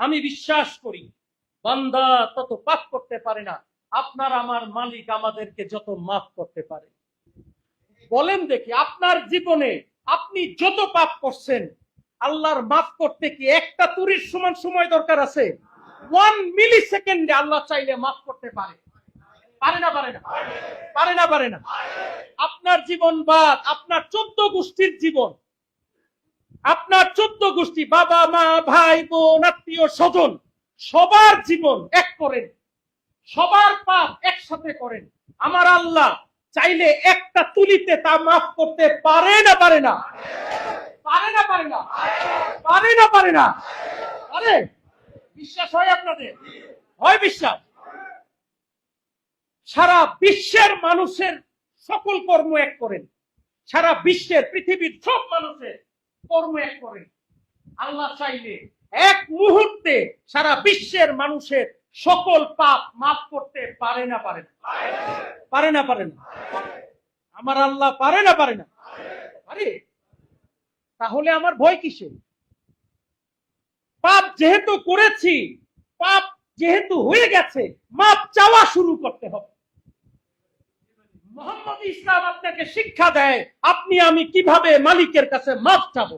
আমি বিশ্বাস করি, বান্দা তত পাপ করতে পারে না। আপনার আমার মালিক আমাদেরকে যত মাফ করতে পারে। বলেন দেখি, আপনার জীবনে আপনি যত পাপ করছেন, আল্লাহর মাফ করতে কি একটা তুরির সমান সময় দরকার আছে? ওয়ান মিলি সেকেন্ডে আল্লাহ চাইলে মাফ করতে পারে। পারে না পারে না? পারে না পারে না? আপনার জীবন বাদ, আপনার চোদ্দ গোষ্ঠীর জীবন আপনার চোদ্দ গোষ্ঠী বাবা, মা, ভাই, বোন, আত্মীয়, স্বজন, সবার জীবন এক করেন। সবার পাপ একসাথে করেন। আমার আল্লাহ চাইলে একটা তুলিতে তা মাফ করতে পারে না পারে না? পারে না পারে না? পারে না পারে না? আরে বিশ্বাস হয় আপনাদের? হয় বিশ্বাস? সারা বিশ্বের মানুষের সকল কর্ম এক করেন। সারা বিশ্বের পৃথিবীর সব মানুষের কর্ম এক করেন আল্লাহ চাইলে এক মুহূর্তে সারা বিশ্বের মানুষের সকল পাপ মাফ করতে পারে না পারে না। পারে না পারে না। আমার আল্লাহ পারে না পারে না। তাহলে আমার ভয় কিসে পাপ যেহেতু করেছি, পাপ যেহেতু হয়ে গেছে, মাপ চাওয়া শুরু করতে হবে। মোহাম্মদ ইসলাম আপনাকে শিক্ষা দেয় আপনি আমি কীভাবে মালিকের কাছে মাপ চাবো?